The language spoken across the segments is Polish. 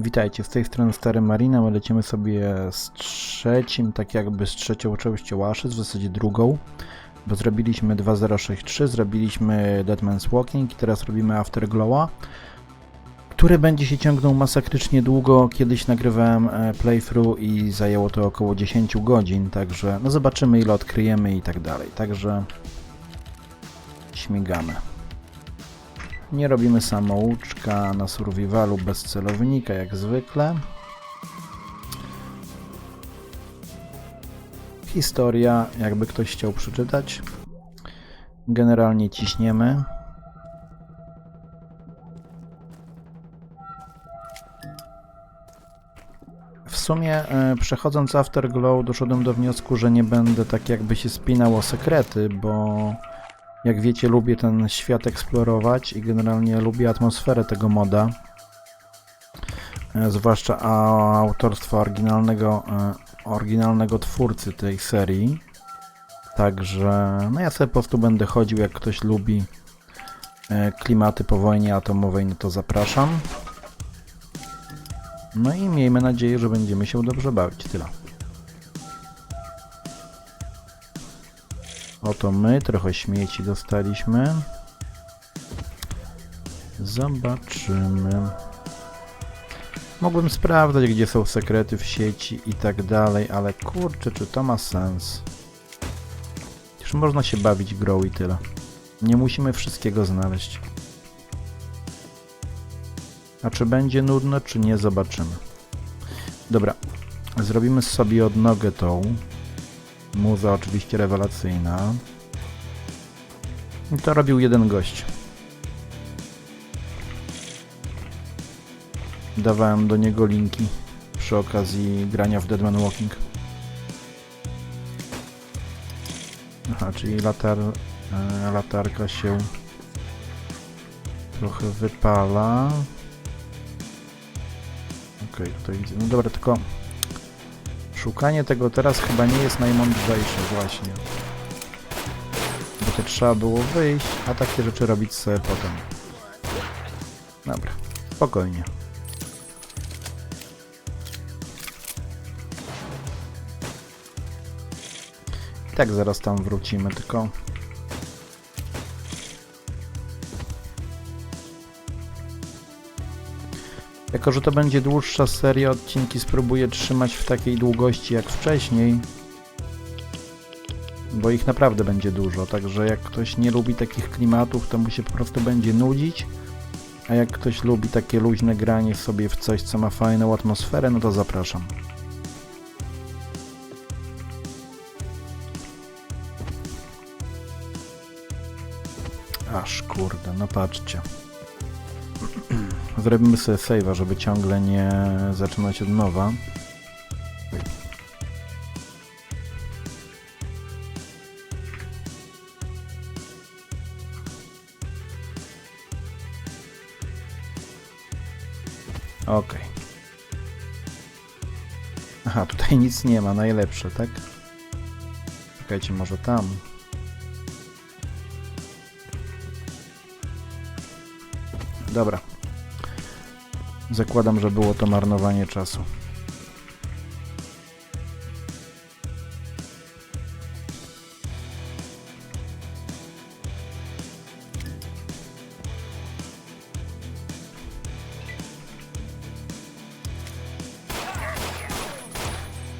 Witajcie, z tej strony Stary Marina, my lecimy sobie z trzecim, tak jakby z trzecią częścią Ashes, w zasadzie drugą, bo zrobiliśmy 2063, zrobiliśmy Deadman's Walking i teraz robimy Afterglowa, który będzie się ciągnął masakrycznie długo, kiedyś nagrywałem e, playthrough i zajęło to około 10 godzin, także no zobaczymy ile odkryjemy i tak dalej, także śmigamy. Nie robimy samouczka na survivalu bez celownika, jak zwykle. Historia, jakby ktoś chciał przeczytać. Generalnie ciśniemy. W sumie e, przechodząc Afterglow doszedłem do wniosku, że nie będę tak jakby się spinał o sekrety, bo jak wiecie, lubię ten świat eksplorować i generalnie lubię atmosferę tego moda. E, Zwłaszcza autorstwa oryginalnego, e, oryginalnego twórcy tej serii. Także no ja sobie po prostu będę chodził, jak ktoś lubi e, klimaty po wojnie atomowej, no to zapraszam. No i miejmy nadzieję, że będziemy się dobrze bawić. Tyle. Oto my, trochę śmieci dostaliśmy. Zobaczymy. Mogłem sprawdzać, gdzie są sekrety w sieci i tak dalej, ale kurczę, czy to ma sens? Już można się bawić grą i tyle. Nie musimy wszystkiego znaleźć. A czy będzie nudno, czy nie, zobaczymy. Dobra, zrobimy sobie odnogę tą. Muza oczywiście rewelacyjna. I to robił jeden gość. Dawałem do niego linki przy okazji grania w Deadman Walking. Aha, czyli latar, e, latarka się trochę wypala. Okej, tutaj widzę. No dobra, tylko Szukanie tego teraz chyba nie jest najmądrzejsze właśnie. Bo to trzeba było wyjść, a takie rzeczy robić sobie potem. Dobra, spokojnie. I tak zaraz tam wrócimy, tylko... Jako, że to będzie dłuższa seria, odcinki spróbuję trzymać w takiej długości jak wcześniej. Bo ich naprawdę będzie dużo, także jak ktoś nie lubi takich klimatów, to mu się po prostu będzie nudzić. A jak ktoś lubi takie luźne granie sobie w coś, co ma fajną atmosferę, no to zapraszam. Aż kurde, no patrzcie. Zrobimy sobie save'a, żeby ciągle nie zaczynać od nowa. Okej. Aha, tutaj nic nie ma, najlepsze, tak? Czekajcie, może tam. Dobra. Zakładam, że było to marnowanie czasu.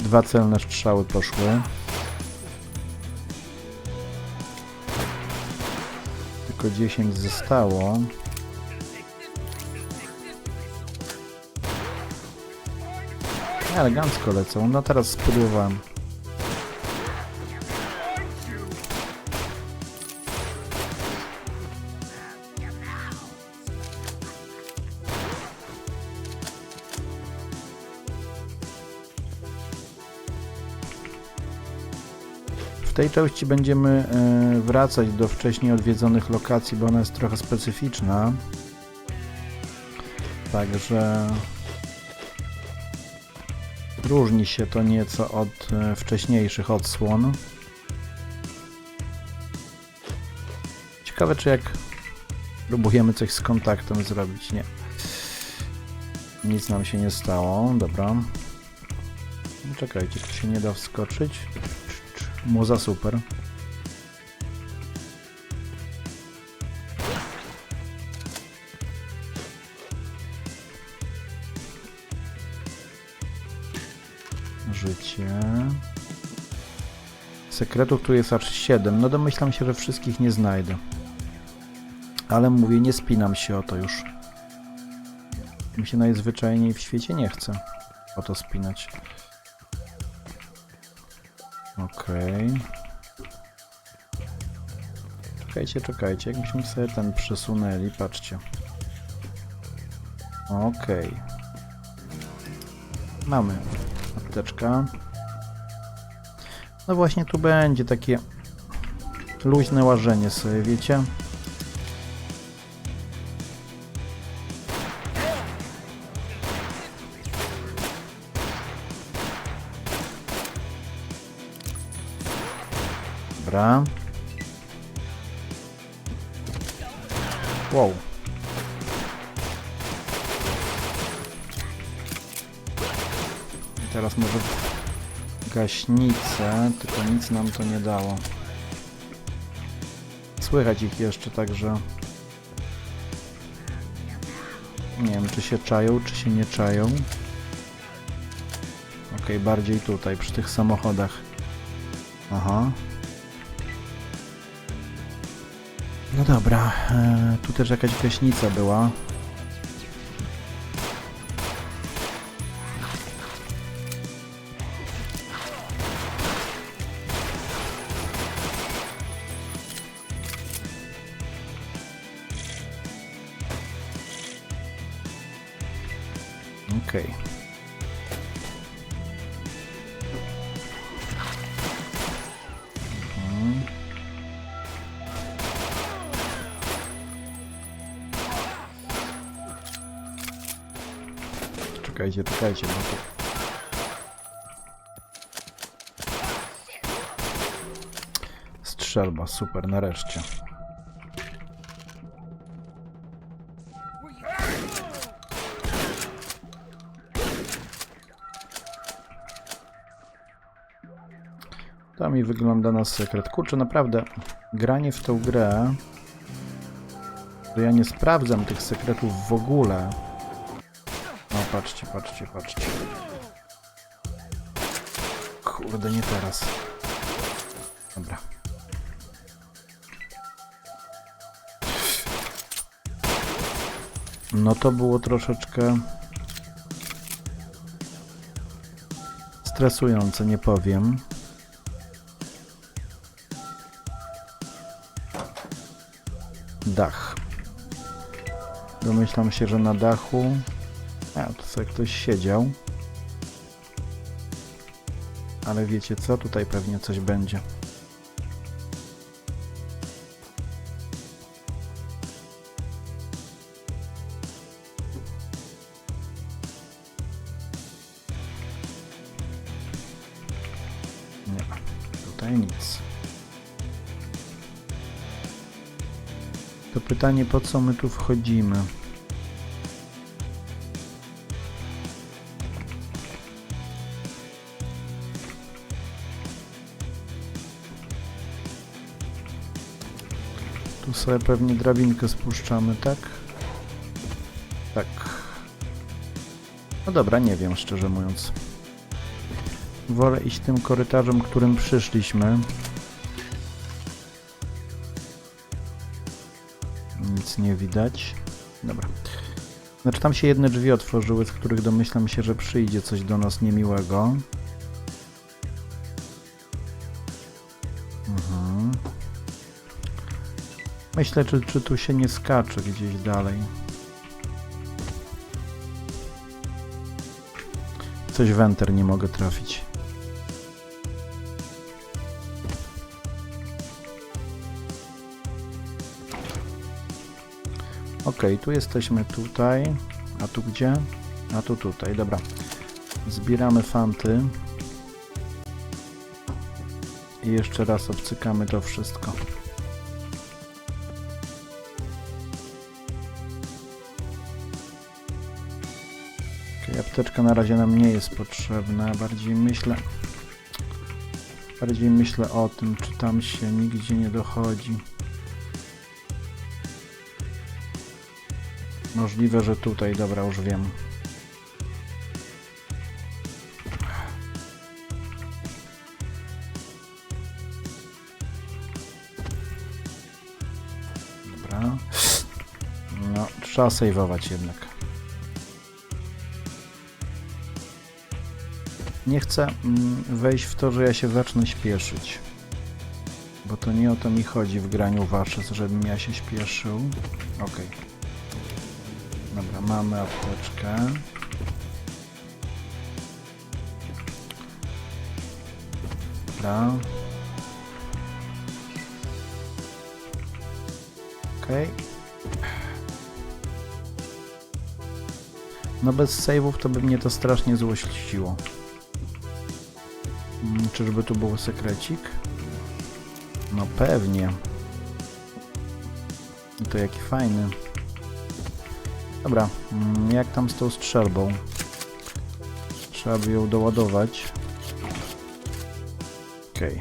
Dwa celne strzały poszły. Tylko 10 zostało. Elegancko lecą. No teraz spudłowałem. W tej części będziemy e, wracać do wcześniej odwiedzonych lokacji, bo ona jest trochę specyficzna. Także Różni się to nieco od e, wcześniejszych odsłon. Ciekawe, czy jak próbujemy coś z kontaktem zrobić. Nie. Nic nam się nie stało, dobra. No Czekajcie, tu się nie da wskoczyć. Cz, cz, Muza super. Życie. Sekretów tu jest aż 7. No domyślam się, że wszystkich nie znajdę. Ale mówię, nie spinam się o to już. Mi się najzwyczajniej w świecie nie chce o to spinać. Okej. Czekajcie, czekajcie. Jakbyśmy sobie ten przesunęli, patrzcie. Okej. Mamy apteczka. No właśnie tu będzie takie luźne łażenie sobie, wiecie? Dobra. Gaśnicę, tylko nic nam to nie dało. Słychać ich jeszcze, także... Nie wiem, czy się czają, czy się nie czają. Okej, bardziej tutaj, przy tych samochodach. Aha. No dobra, e, tu też jakaś gaśnica była. Okej. Mhm. Czekajcie, czekajcie, bo to... Strzelba, super, nareszcie. To mi wygląda na sekret. Kurczę, naprawdę, granie w tą grę, to ja nie sprawdzam tych sekretów w ogóle. O, patrzcie, patrzcie, patrzcie. Kurde, nie teraz. Dobra. No to było troszeczkę stresujące, nie powiem. Dach. Domyślam się, że na dachu a, tu sobie ktoś siedział. Ale wiecie co? Tutaj pewnie coś będzie. To pytanie, po co my tu wchodzimy? Tu sobie pewnie drabinkę spuszczamy, tak? Tak. No dobra, nie wiem, szczerze mówiąc. Wolę iść tym korytarzem, którym przyszliśmy. Widać. Dobra. Znaczy tam się jedne drzwi otworzyły, z których domyślam się, że przyjdzie coś do nas niemiłego. Mhm. Myślę, czy, czy tu się nie skacze gdzieś dalej. Coś w enter nie mogę trafić. Ok, tu jesteśmy tutaj. A tu gdzie? A tu tutaj, dobra. Zbieramy fanty. I jeszcze raz obcykamy to wszystko. Okej, apteczka na razie nam nie jest potrzebna. Bardziej myślę. Bardziej myślę o tym, czy tam się nigdzie nie dochodzi. Możliwe, że tutaj, dobra, już wiem. Dobra. No, trzeba sejwować jednak. Nie chcę mm, wejść w to, że ja się zacznę śpieszyć. Bo to nie o to mi chodzi w graniu Washes, żebym ja się śpieszył. Okej. Dobra, mamy apteczkę. Dobra. Okej. No bez save'ów to by mnie to strasznie złościło. Mm, Czyżby tu był sekrecik? No pewnie. I to jaki fajny. Dobra, mm, jak tam z tą strzelbą? Trzeba by ją doładować. Okej.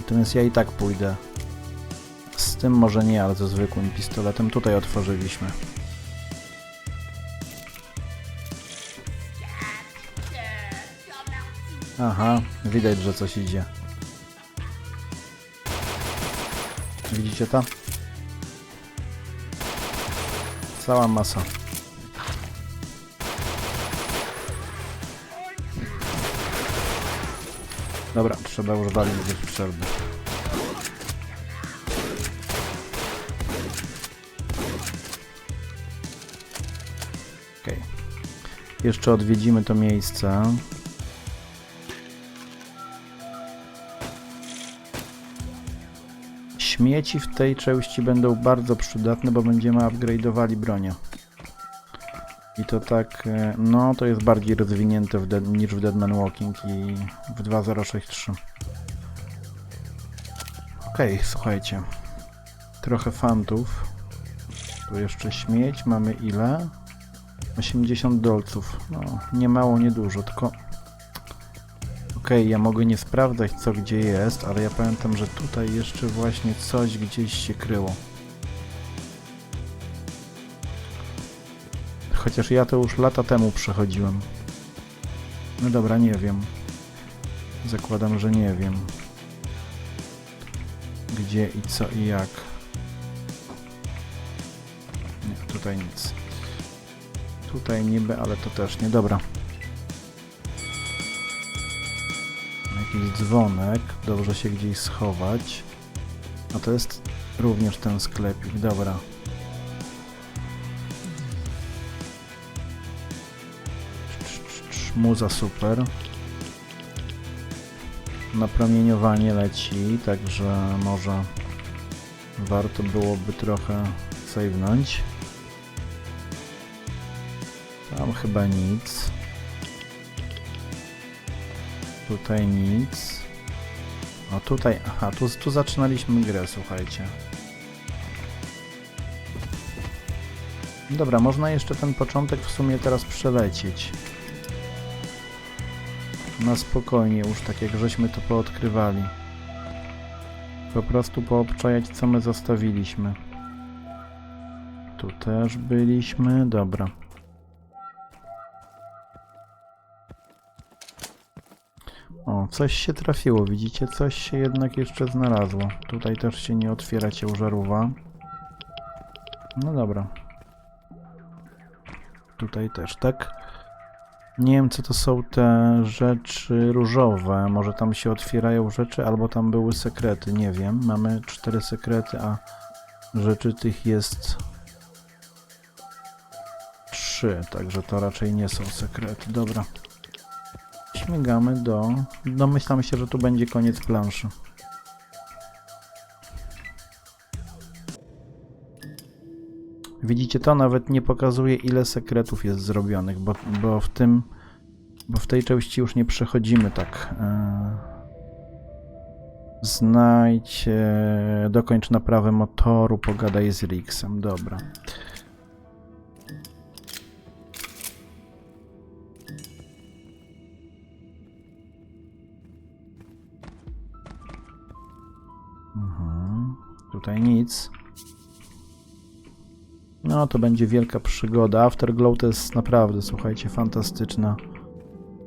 Natomiast ja i tak pójdę. Z tym może nie, ale ze zwykłym pistoletem tutaj otworzyliśmy. Aha, widać, że coś idzie. Widzicie to? Cała masa. Dobra, trzeba już walić bez przerwy. Okej. Jeszcze odwiedzimy to miejsce. Śmieci w tej części będą bardzo przydatne, bo będziemy upgrade'owali bronię. I to tak, e, no to jest bardziej rozwinięte w Dead, niż w Deadman Walking i w 2063. Okej, słuchajcie. Trochę fantów. Tu jeszcze śmieć, mamy ile? 80 dolców. No, nie mało, nie dużo, tylko Okej, ja mogę nie sprawdzać co gdzie jest, ale ja pamiętam, że tutaj jeszcze właśnie coś gdzieś się kryło. Chociaż ja to już lata temu przechodziłem. No dobra, nie wiem. Zakładam, że nie wiem. Gdzie i co i jak. Nie, tutaj nic. Tutaj niby, ale to też nie. Dobra. Jakiś dzwonek, dobrze się gdzieś schować. A to jest również ten sklepik, dobra. Muza super. Napromieniowanie leci, także może warto byłoby trochę save'nąć. Tam chyba nic. Tutaj nic. O tutaj, aha, tu, tu zaczynaliśmy grę, słuchajcie. Dobra, można jeszcze ten początek w sumie teraz przelecieć. Na spokojnie już, tak jak żeśmy to poodkrywali. Po prostu poobczajać, co my zostawiliśmy. Tu też byliśmy, dobra. Coś się trafiło, widzicie? Coś się jednak jeszcze znalazło. Tutaj też się nie otwiera ciężarówka. No dobra. Tutaj też, tak? Nie wiem, co to są te rzeczy różowe. Może tam się otwierają rzeczy, albo tam były sekrety, nie wiem. Mamy cztery sekrety, a rzeczy tych jest trzy, także to raczej nie są sekrety. Dobra. Śmigamy do... Domyślam się, że tu będzie koniec planszy. Widzicie to? Nawet nie pokazuje ile sekretów jest zrobionych, bo, bo w tym... Bo w tej części już nie przechodzimy tak. e, Znajdź... Dokończ naprawę motoru, pogadaj z Rixem. Dobra. Tutaj nic. No to będzie wielka przygoda. Afterglow to jest naprawdę, słuchajcie, fantastyczna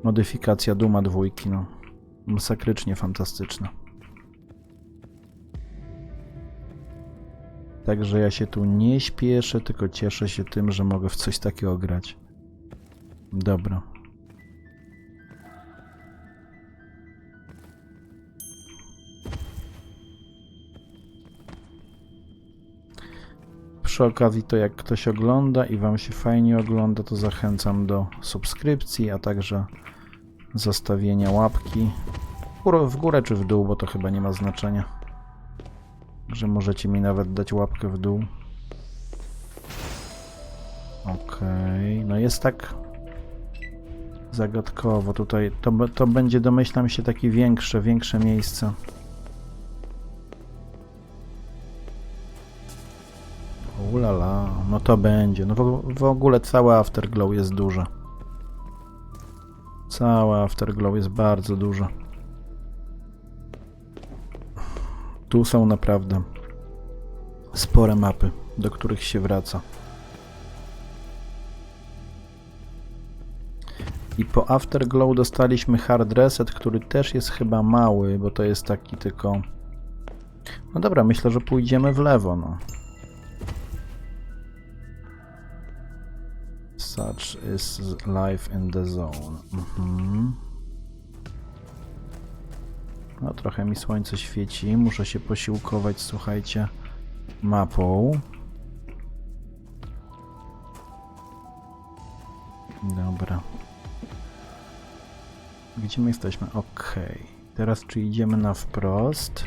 modyfikacja Duma dwójki, no. Masakrycznie fantastyczna. Także ja się tu nie śpieszę, tylko cieszę się tym, że mogę w coś takiego grać. Dobra. Przy okazji to jak ktoś ogląda i Wam się fajnie ogląda, to zachęcam do subskrypcji, a także zostawienia łapki w górę, czy w dół, bo to chyba nie ma znaczenia. Że możecie mi nawet dać łapkę w dół. Okej, no jest tak zagadkowo tutaj. To, to będzie, domyślam się, takie większe, większe miejsce. To będzie. No w, w ogóle całe Afterglow jest duże. Całe Afterglow jest bardzo duże. Tu są naprawdę spore mapy, do których się wraca. I po Afterglow dostaliśmy Hard Reset, który też jest chyba mały, bo to jest taki tylko... No dobra, myślę, że pójdziemy w lewo, no. Such is life in the zone. Mhm. No, trochę mi słońce świeci. Muszę się posiłkować, słuchajcie, mapą. Dobra. Gdzie my jesteśmy? Okej. Teraz czy idziemy na wprost?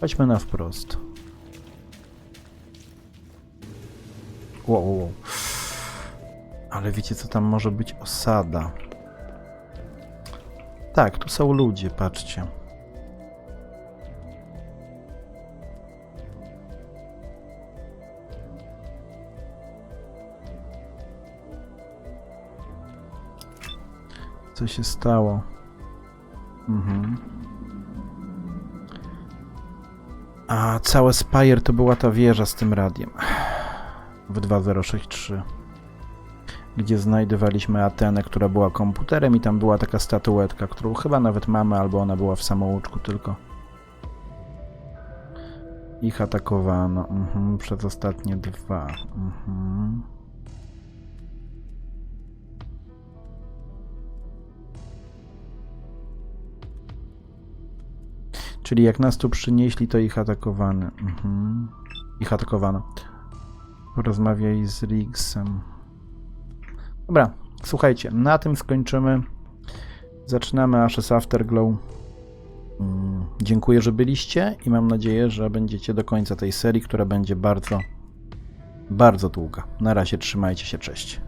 Chodźmy na wprost. Wow, wow, wow. Ale wiecie co tam może być? Osada. Tak, tu są ludzie, patrzcie. Co się stało? Mhm. A całe Spire to była ta wieża z tym radiem w 2063, gdzie znajdowaliśmy Atenę, która była komputerem i tam była taka statuetka, którą chyba nawet mamy, albo ona była w samouczku tylko. Ich atakowano mhm, przez ostatnie dwa. Mhm. Czyli jak nas tu przynieśli, to ich atakowano. Mhm. Ich atakowano. Porozmawiaj z Riggsem. Dobra, słuchajcie, na tym skończymy. Zaczynamy Ashes Afterglow. Mm, Dziękuję, że byliście i mam nadzieję, że będziecie do końca tej serii, która będzie bardzo, bardzo długa. Na razie trzymajcie się, cześć.